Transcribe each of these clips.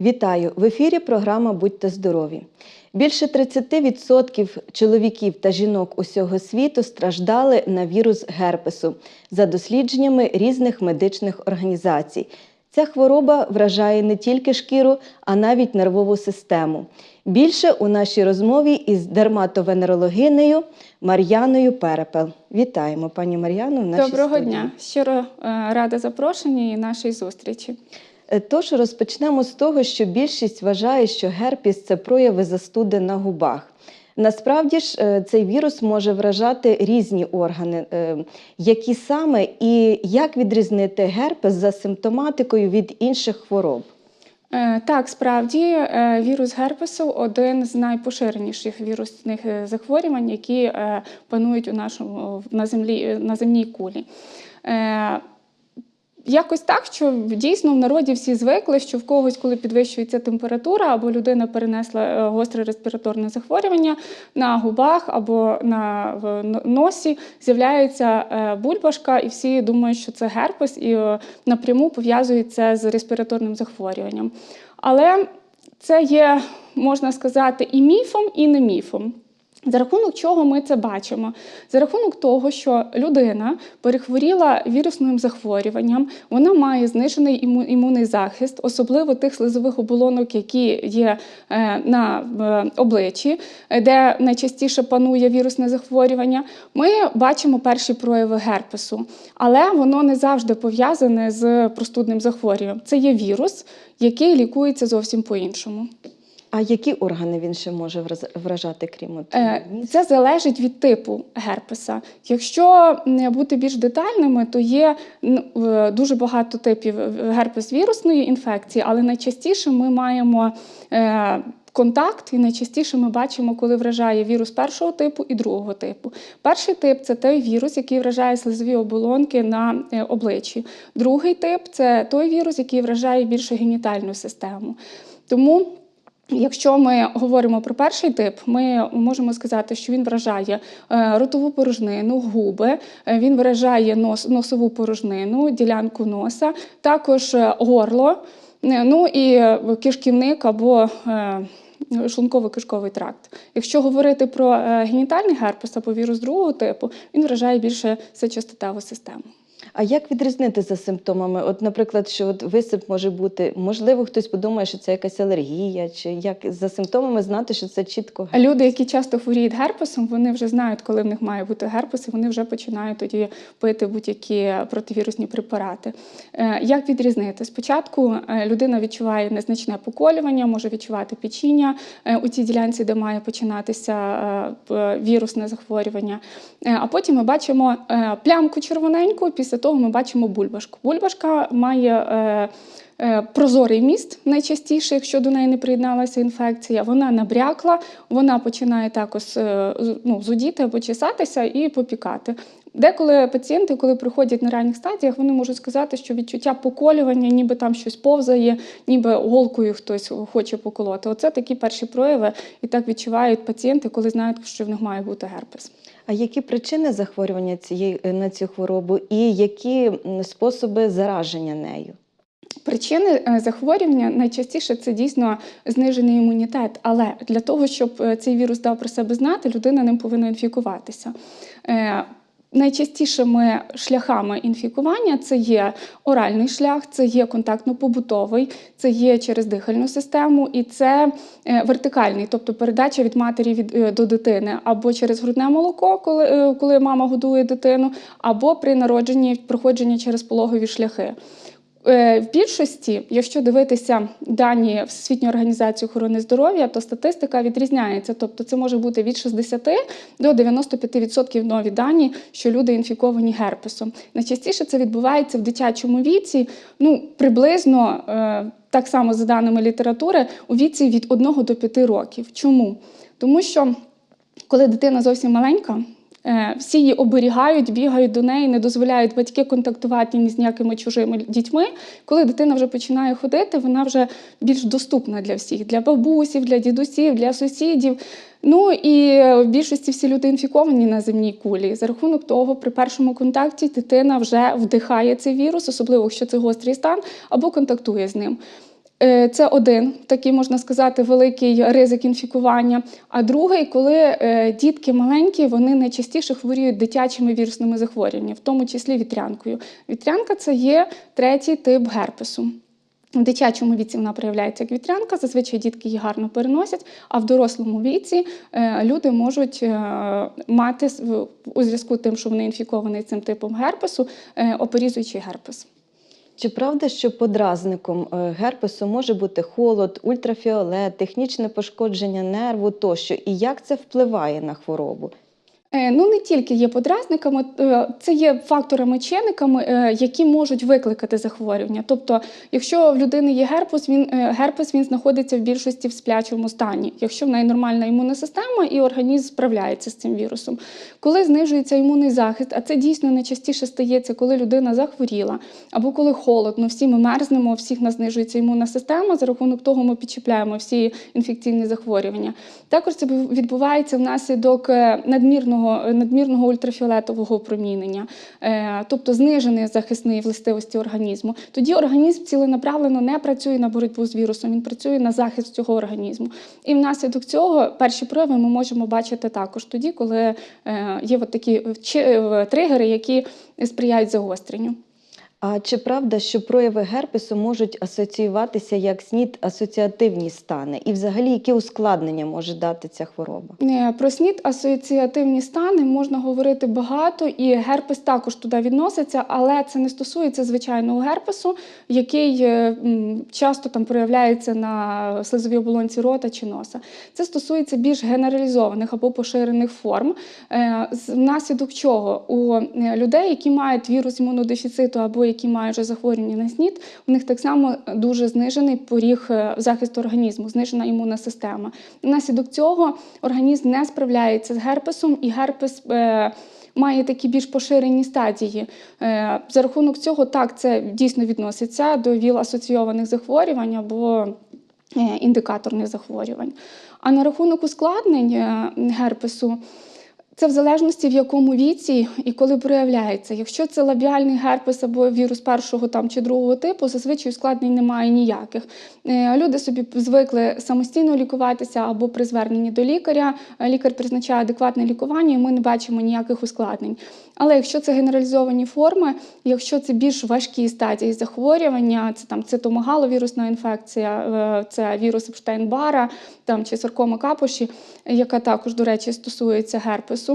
Вітаю! В ефірі програма Будьте здорові. Більше 30% чоловіків та жінок усього світу страждали на вірус герпесу за дослідженнями різних медичних організацій. Ця хвороба вражає не тільки шкіру, а навіть нервову систему. Більше у нашій розмові із дерматовенерологинею Мар'яною Перепел. Вітаємо, пані Мар'яну. в нашій Доброго студії. дня. Щиро е, рада запрошенню і нашій зустрічі. Е, Тож розпочнемо з того, що більшість вважає, що герпес це прояви застуди на губах. Насправді ж е, цей вірус може вражати різні органи, Е, які саме і як відрізнити герпес за симптоматикою від інших хвороб. Так, справді вірус герпесу один з найпоширеніших вірусних захворювань, які панують у нашому на землі на земній кулі. Якось так, що дійсно в народі всі звикли, що в когось, коли підвищується температура, або людина перенесла е, гостре респіраторне захворювання, на губах або на носі з'являється е, бульбашка, і всі думають, що це герпес, і е, напряму пов'язують це з респіраторним захворюванням. Але це є, можна сказати, і міфом, і не міфом. За рахунок чого ми це бачимо? За рахунок того, що людина перехворіла вірусним захворюванням, вона має знижений імунний захист, особливо тих слизових оболонок, які є е, на е, обличчі, де найчастіше панує вірусне захворювання. Ми бачимо перші прояви герпесу, але воно не завжди пов'язане з простудним захворюванням. Це є вірус, який лікується зовсім по-іншому. А які органи він ще може вражати, крім от Е. Це залежить від типу герпеса. Якщо бути більш детальними, то є дуже багато типів герпес вірусної інфекції, але найчастіше ми маємо е, контакт, і найчастіше ми бачимо, коли вражає вірус першого типу і другого типу. Перший тип це той вірус, який вражає слизові оболонки на е, обличчі. Другий тип це той вірус, який вражає більше генітальну систему. Тому Якщо ми говоримо про перший тип, ми можемо сказати, що він вражає е, ротову порожнину, губи, е, він вражає нос, носову порожнину, ділянку носа, також е, горло, ну і кишківник або шлунково-кишковий тракт. Якщо говорити про генітальний герпес або вірус другого типу, він вражає більше сечостатеву систему. А як відрізнити за симптомами? От, наприклад, що от висип може бути, можливо, хтось подумає, що це якась алергія, чи як за симптомами знати, що це чітко Люди, які часто хворіють герпесом, вони вже знають, коли в них має бути герпес, і вони вже починають тоді пити будь-які противірусні препарати. Е, Як відрізнити? Спочатку е, людина відчуває незначне поколювання, може відчувати печіння е, у цій ділянці, де має починатися вірусне захворювання. А потім ми бачимо плямку червоненьку, того ми бачимо бульбашку. Бульбашка має. е, Е, Прозорий міст найчастіше, якщо до неї не приєдналася інфекція, вона набрякла, вона починає також е, ну, зудіти або чесатися і попікати. Деколи пацієнти, коли приходять на ранніх стадіях, вони можуть сказати, що відчуття поколювання, ніби там щось повзає, ніби голкою хтось хоче поколоти. Оце такі перші прояви, і так відчувають пацієнти, коли знають, що в них має бути герпес. А які причини захворювання цієї на цю хворобу і які способи зараження нею? Причини е, захворювання найчастіше це дійсно знижений імунітет. Але для того, щоб е, цей вірус дав про себе знати, людина ним повинна інфікуватися. Найчастішими шляхами інфікування це є оральний шлях, це є контактно-побутовий, це є через дихальну систему і це е, вертикальний, тобто передача від матері від, е, до дитини або через грудне молоко, коли, е, коли мама годує дитину, або при народженні проходження через пологові шляхи. Е, В більшості, якщо дивитися дані Всесвітньої організації охорони здоров'я, то статистика відрізняється. Тобто це може бути від 60 до 95% нові дані, що люди інфіковані герпесом. Найчастіше це відбувається в дитячому віці, ну приблизно е, так само за даними літератури, у віці від 1 до 5 років. Чому? Тому що коли дитина зовсім маленька, всі її оберігають, бігають до неї, не дозволяють батьки контактувати ні з ніякими чужими дітьми. Коли дитина вже починає ходити, вона вже більш доступна для всіх, для бабусів, для дідусів, для сусідів. Ну і в більшості всі люди інфіковані на земній кулі. За рахунок того, при першому контакті дитина вже вдихає цей вірус, особливо якщо це гострий стан, або контактує з ним. Е, Це один такий, можна сказати, великий ризик інфікування. А другий, коли е, дітки маленькі, вони найчастіше хворіють дитячими вірусними захворюваннями, в тому числі вітрянкою. Вітрянка це є третій тип герпесу. В дитячому віці вона проявляється як вітрянка, зазвичай дітки її гарно переносять, а в дорослому віці е, люди можуть мати у зв'язку з тим, що вони інфіковані цим типом герпесу, оперізуючий герпес. Чи правда, що подразником е, герпесу може бути холод, ультрафіолет, технічне пошкодження нерву тощо? І як це впливає на хворобу? Е, Ну, не тільки є подразниками, е, це є факторами-чинниками, е, які можуть викликати захворювання. Тобто, якщо в людини є герпес, він герпес він знаходиться в більшості в сплячому стані. Якщо в неї нормальна імунна система і організм справляється з цим вірусом. Коли знижується імунний захист, а це дійсно найчастіше стається, коли людина захворіла, або коли холодно, всі ми мерзнемо, всіх нас знижується імунна система. За рахунок того ми підчіпляємо всі інфекційні захворювання. Також це відбувається внаслідок е, надмірного, надмірного ультрафіолетового опромінення, е, тобто знижені захисної властивості організму. Тоді організм ціленаправлено не працює на боротьбу з вірусом, він працює на захист цього організму. І внаслідок цього перші прояви ми можемо бачити також тоді, коли е, є от такі е, тригери, які сприяють загостренню. А чи правда, що прояви герпесу можуть асоціюватися як СНІД асоціативні стани? І взагалі які ускладнення може дати ця хвороба? Е, Про СНІД асоціативні стани можна говорити багато, і герпес також туди відноситься, але це не стосується звичайного герпесу, який е, часто там проявляється на слизовій оболонці рота чи носа. Це стосується більш генералізованих або поширених форм, е, внаслідок чого у е, людей, які мають вірус імунодефіциту або які мають захворювання на СНІД, у них так само дуже знижений поріг е, захисту організму, знижена імунна система. Внаслідок цього організм не справляється з герпесом, і герпес. е, Має такі більш поширені стадії. Е, За рахунок цього, так, це дійсно відноситься до ВІЛ-асоційованих захворювань або індикаторних захворювань. А на рахунок ускладнень герпесу, це в залежності в якому віці і коли проявляється. Якщо це лабіальний герпес або вірус першого там чи другого типу, зазвичай ускладнень немає ніяких. Е, Люди собі звикли самостійно лікуватися або при зверненні до лікаря. Е, Лікар призначає адекватне лікування, і ми не бачимо ніяких ускладнень. Але якщо це генералізовані форми, якщо це більш важкі стадії захворювання, це там цитомегаловірусна інфекція, е, це вірус Епштейн-Бара там чи саркома капуші, яка також, до речі, стосується герпесу.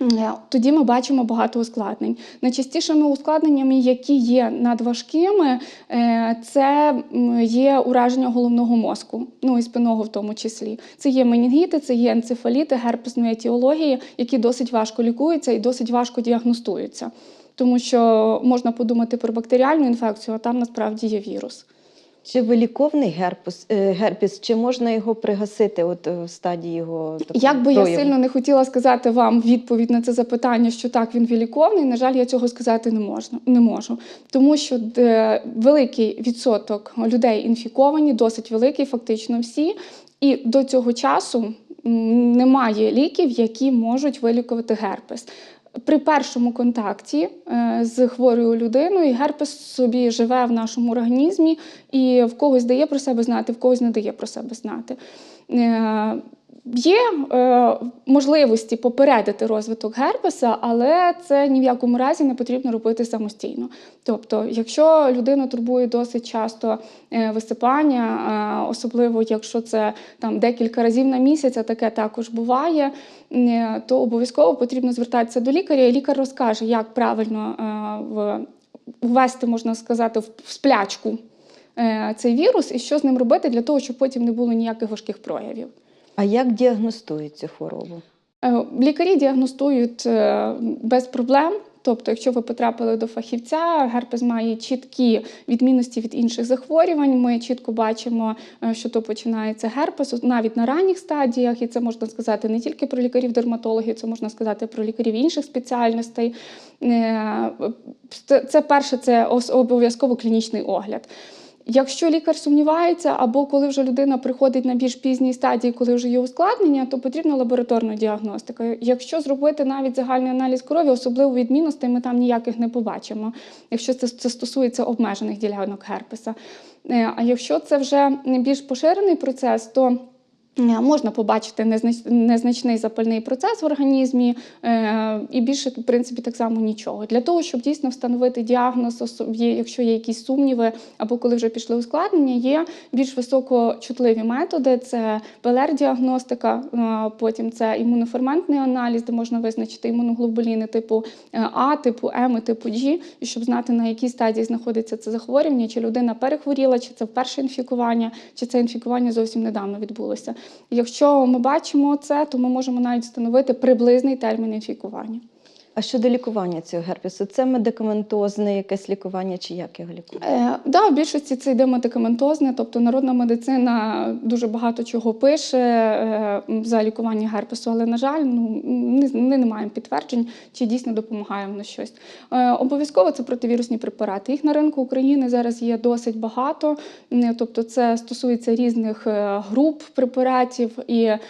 Е, Тоді ми бачимо багато ускладнень. Найчастішими ускладненнями, які є надважкими, е, це є ураження головного мозку, ну і спинного в тому числі. Це є менінгіти, це є енцефаліти, герпесної етіології, які досить важко лікуються і досить важко діагностуються. Тому що можна подумати про бактеріальну інфекцію, а там насправді є вірус. Чи виліковний герпес, герпес, чи можна його пригасити от е, в стадії його такого Як би я сильно не хотіла сказати вам відповідь на це запитання, що так він виліковний, на жаль, я цього сказати не можна не можу. Тому що е, великий відсоток людей інфіковані, досить великий, фактично всі. І до цього часу немає ліків, які можуть вилікувати герпес. При першому контакті е, з хворою людиною герпес собі живе в нашому організмі і в когось дає про себе знати, в когось не дає про себе знати. Є е, можливості попередити розвиток герпеса, але це ні в якому разі не потрібно робити самостійно. Тобто, якщо людину турбує досить часто е, висипання, е, особливо якщо це там декілька разів на місяць, а таке також буває, е, то обов'язково потрібно звертатися до лікаря, і лікар розкаже, як правильно е, в, ввести, можна сказати, в сплячку е, цей вірус і що з ним робити для того, щоб потім не було ніяких важких проявів. А як діагностують цю хворобу? Е, Лікарі діагностують е, без проблем. Тобто, якщо ви потрапили до фахівця, герпес має чіткі відмінності від інших захворювань. Ми чітко бачимо, е, що то починається герпес навіть на ранніх стадіях, і це можна сказати не тільки про лікарів-дерматологів, це можна сказати про лікарів інших спеціальностей. Це перше, це обов'язково клінічний огляд. Якщо лікар сумнівається, або коли вже людина приходить на більш пізній стадії, коли вже є ускладнення, то потрібна лабораторна діагностика. Якщо зробити навіть загальний аналіз крові, особливо відмінностей, ми там ніяких не побачимо, якщо це, це стосується обмежених ділянок герпеса. Е, А якщо це вже більш поширений процес, то Можна побачити незначний запальний процес в організмі, е, і більше, в принципі, так само нічого. Для того, щоб дійсно встановити діагноз, якщо є якісь сумніви, або коли вже пішли ускладнення, є більш високочутливі методи: це ПЛР-діагностика, е, потім це імуноферментний аналіз, де можна визначити імуноглобуліни типу е, А, типу М і типу G, і щоб знати, на якій стадії знаходиться це захворювання, чи людина перехворіла, чи це вперше інфікування, чи це інфікування зовсім недавно відбулося. Якщо ми бачимо це, то ми можемо навіть встановити приблизний термін інфікування. А щодо лікування цього герпесу, це медикаментозне якесь лікування чи як його лікувати? Е, да, в більшості це йде медикаментозне, тобто народна медицина дуже багато чого пише е, за лікування герпесу, але, на жаль, ну, не, не, маємо підтверджень, чи дійсно допомагає воно щось. Е, обов'язково це противірусні препарати. Їх на ринку України зараз є досить багато, М, тобто це стосується різних е, груп препаратів. І е,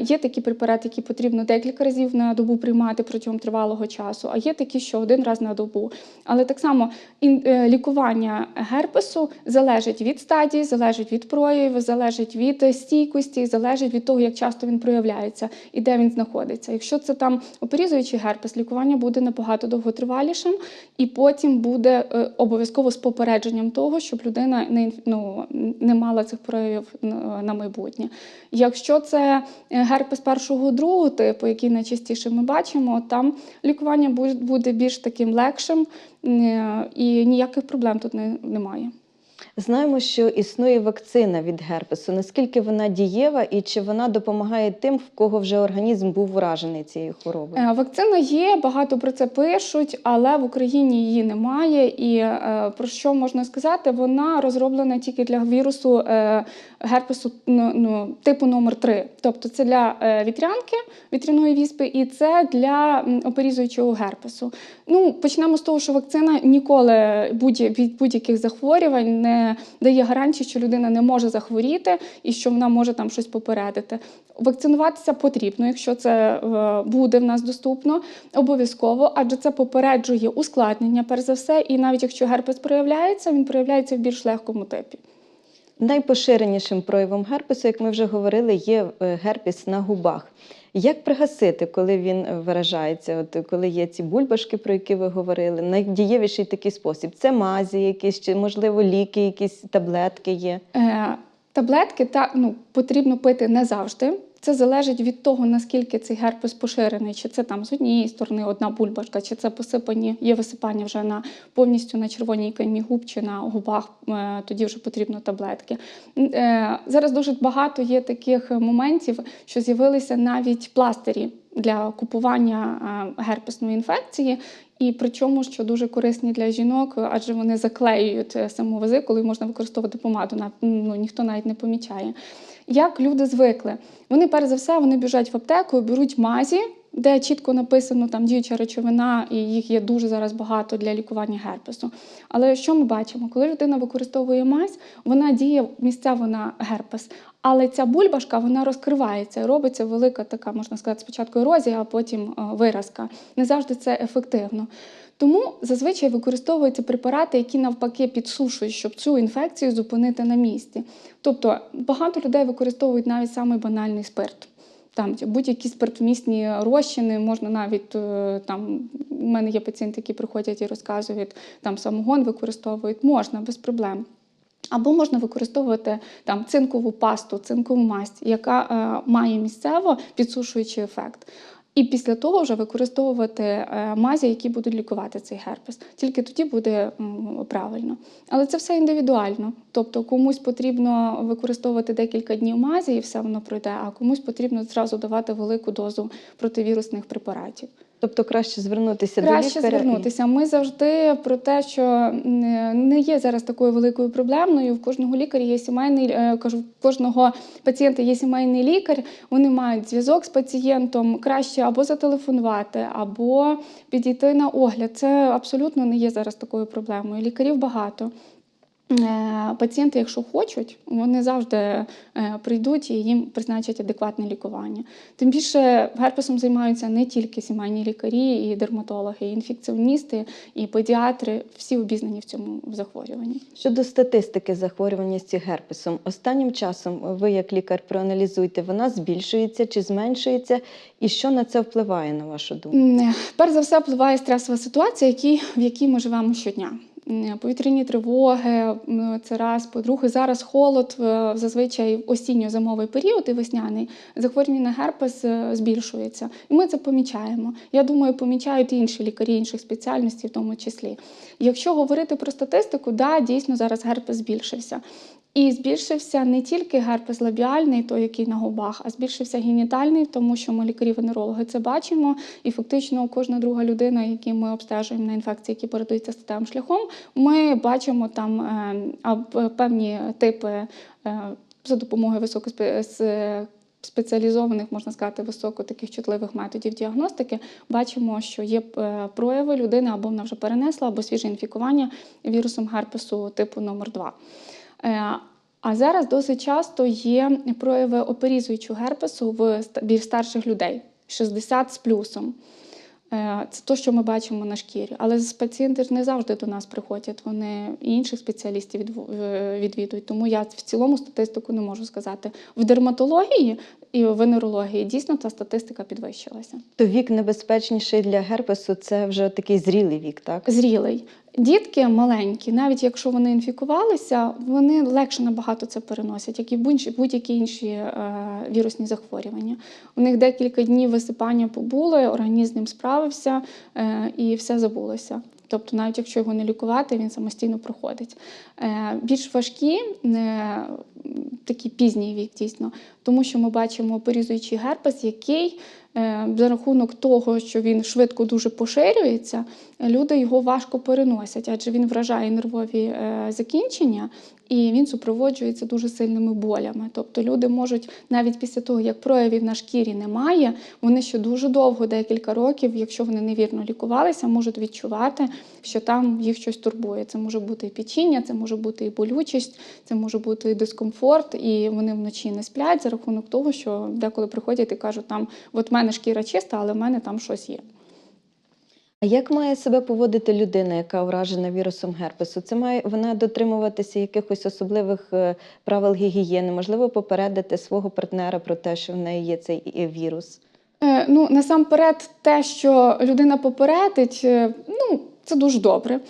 є такі препарати, які потрібно декілька разів на добу приймати протягом тривалого часу, а є такі, що один раз на добу. Але так само е, лікування герпесу залежить від стадії, залежить від проявів, залежить від е, стійкості, залежить від того, як часто він проявляється і де він знаходиться. Якщо це там оперізуючий герпес, лікування буде набагато довготривалішим, і потім буде е, обов'язково з попередженням того, щоб людина не, ну, не мала цих проявів на майбутнє. Якщо це герпес першого другого типу, який найчастіше ми бачимо, там лікування бу- буде більш таким легшим е, і ніяких проблем тут не, немає. Знаємо, що існує вакцина від герпесу. Наскільки вона дієва і чи вона допомагає тим, в кого вже організм був вражений цією хворобою? Е, Вакцина є, багато про це пишуть, але в Україні її немає. І е, про що можна сказати? Вона розроблена тільки для вірусу е, герпесу ну, ну, типу номер 3 Тобто це для вітрянки, вітряної віспи, і це для оперізуючого герпесу. Ну, почнемо з того, що вакцина ніколи від будь-яких захворювань не дає гарантії, що людина не може захворіти і що вона може там щось попередити. Вакцинуватися потрібно, якщо це е, буде в нас доступно, обов'язково, адже це попереджує ускладнення, перш за все, і навіть якщо герпес проявляється, він проявляється в більш легкому типі. Найпоширенішим проявом герпесу, як ми вже говорили, є е, герпес на губах. Як пригасити, коли він е, виражається? От коли є ці бульбашки, про які ви говорили, найдієвіший такий спосіб це мазі, якісь чи можливо ліки, якісь таблетки є. Е, таблетки та, ну, потрібно пити не завжди. Це залежить від того, наскільки цей герпес поширений, чи це там з однієї сторони одна бульбашка, чи це посипані, є висипання вже на повністю на червоній каймі губ чи на губах, е, тоді вже потрібно таблетки. Е, Зараз дуже багато є таких моментів, що з'явилися навіть пластирі для купування е, герпесної інфекції. І причому, що дуже корисні для жінок, адже вони заклеюють саму везикулу і можна використовувати помаду. Ну, ніхто навіть не помічає. Як люди звикли? Вони, перш за все, вони біжать в аптеку беруть мазі, де чітко написано там діюча речовина, і їх є дуже зараз багато для лікування герпесу. Але що ми бачимо? Коли людина використовує мазь, вона діє місцево на герпес. Але ця бульбашка вона розкривається, і робиться велика така, можна сказати, спочатку ерозія, а потім е, виразка. Не завжди це ефективно. Тому зазвичай використовуються препарати, які навпаки підсушують, щоб цю інфекцію зупинити на місці. Тобто багато людей використовують навіть самий банальний спирт. Там будь-які спиртомісні розчини, можна навіть е, там. У мене є пацієнти, які приходять і розказують, там самогон використовують, можна без проблем. Або можна використовувати там цинкову пасту, цинкову масть, яка е, має місцево підсушуючий ефект. І після того вже використовувати е, мазі, які будуть лікувати цей герпес. Тільки тоді буде правильно. Але це все індивідуально. Тобто комусь потрібно використовувати декілька днів мазі, і все воно пройде, а комусь потрібно зразу давати велику дозу противірусних препаратів. Тобто краще звернутися Краще до лікаря. і- звернутися. Ми завжди про те, що не є зараз такою великою проблемою. В кожного лікаря є сімейний е, кажу, в кожного пацієнта є сімейний лікар. Вони мають зв'язок з пацієнтом. Краще або зателефонувати, або підійти на огляд. Це абсолютно не є зараз такою проблемою. Лікарів багато. Е, Пацієнти, якщо хочуть, вони завжди е, прийдуть і їм призначать адекватне лікування. Тим більше герпесом займаються не тільки сімейні лікарі, і дерматологи, і інфекціоністи, і педіатри, всі обізнані в цьому захворюванні. Щодо статистики захворюваності герпесом, останнім часом ви, як лікар, проаналізуйте, вона збільшується чи зменшується, і що на це впливає, на вашу думку? Перш за все, впливає стресова ситуація, в якій ми живемо щодня. Повітряні тривоги, це раз. По-друге, зараз холод, е, зазвичай осінньо-зимовий період і весняний, захворювання на герпес е, збільшується. І ми це помічаємо. Я думаю, помічають інші лікарі інших спеціальностей, в тому числі. Якщо говорити про статистику, да, дійсно зараз герпес збільшився. І збільшився не тільки герпес лабіальний, той, який на губах, а збільшився генітальний, тому що ми лікарі-венерологи це бачимо. І фактично кожна друга людина, які ми обстежуємо на інфекції, які передаються статевим шляхом, ми бачимо там е, певні типи е, за допомогою високоспе- спеціалізованих, можна сказати, високо таких чутливих методів діагностики, бачимо, що є е, прояви людини або вона вже перенесла, або свіже інфікування вірусом герпесу типу номер 2 Е, А зараз досить часто є прояви оперізуючого герпесу в більш старших людей 60 з плюсом. Е, Це те, що ми бачимо на шкірі. Але пацієнти ж не завжди до нас приходять. Вони і інших спеціалістів е, відвідують. Тому я в цілому статистику не можу сказати. В дерматології і в венерології дійсно та статистика підвищилася. То вік небезпечніший для герпесу це вже такий зрілий вік, так? Зрілий. Дітки маленькі, навіть якщо вони інфікувалися, вони легше набагато це переносять, як і будь- будь-які інші е, вірусні захворювання. У них декілька днів висипання побули, організм з ним справився е, і все забулося. Тобто, навіть якщо його не лікувати, він самостійно проходить. Е, більш важкі, такий пізній вік, дійсно, тому що ми бачимо оперізуючий герпес, який за рахунок того, що він швидко дуже поширюється, люди його важко переносять, адже він вражає нервові е, закінчення і він супроводжується дуже сильними болями. Тобто люди можуть навіть після того, як проявів на шкірі немає, вони ще дуже довго, декілька років, якщо вони невірно лікувалися, можуть відчувати, що там їх щось турбує. Це може бути і печіння, це може бути і болючість, це може бути і дискомфорт, і вони вночі не сплять за рахунок того, що деколи приходять і кажуть, там от мене шкіра чиста, але в мене там щось є. А як має себе поводити людина, яка вражена вірусом герпесу? Це має вона дотримуватися якихось особливих е, правил гігієни, можливо, попередити свого партнера про те, що в неї є цей вірус. Е, Ну, насамперед, те, що людина попередить, е, ну, це дуже добре.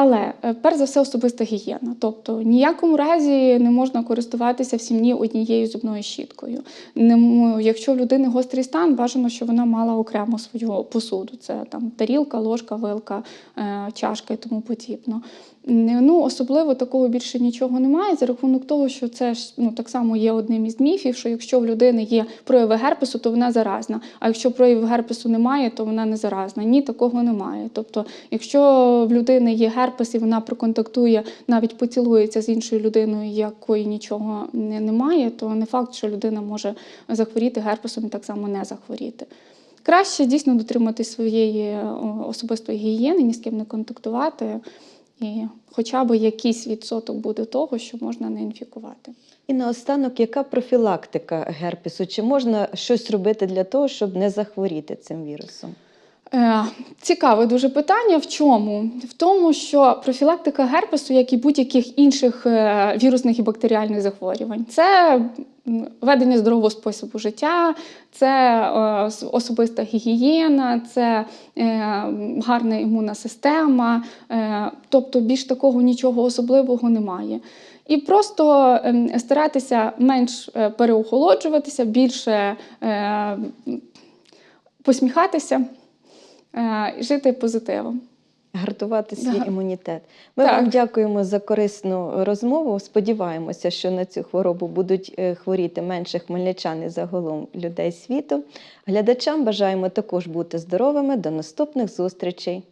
Але е, перш за все особиста гігієна. Тобто ніякому разі не можна користуватися в сім'ї однією зубною щіткою. Не якщо в людини гострий стан, бажано, щоб вона мала окремо свою посуду. Це там тарілка, ложка, вилка, е, чашка і тому подібно. Ну, особливо такого більше нічого немає за рахунок того, що це ж ну так само є одним із міфів, що якщо в людини є прояви герпесу, то вона заразна. А якщо проявів герпесу немає, то вона не заразна. Ні, такого немає. Тобто, якщо в людини є герпес і вона проконтактує, навіть поцілується з іншою людиною, якої нічого не- немає, то не факт, що людина може захворіти герпесом і так само не захворіти. Краще дійсно дотриматись своєї особистої гігієни, ні з ким не контактувати. І хоча б якийсь відсоток буде того, що можна не інфікувати. І наостанок, яка профілактика герпесу? Чи можна щось робити для того, щоб не захворіти цим вірусом? Е, Цікаве дуже питання. В чому? В тому, що профілактика герпесу, як і будь-яких інших е, вірусних і бактеріальних захворювань, це ведення здорового способу життя, це е, особиста гігієна, це гарна імунна система. Тобто більш такого нічого особливого немає. І просто ем, старатися менш переохолоджуватися, більше посміхатися і жити позитивом. Гартувати свій Да. імунітет. Ми Так. вам дякуємо за корисну розмову. Сподіваємося, що на цю хворобу будуть е, хворіти менше хмельничан і загалом людей світу. Глядачам бажаємо також бути здоровими. До наступних зустрічей.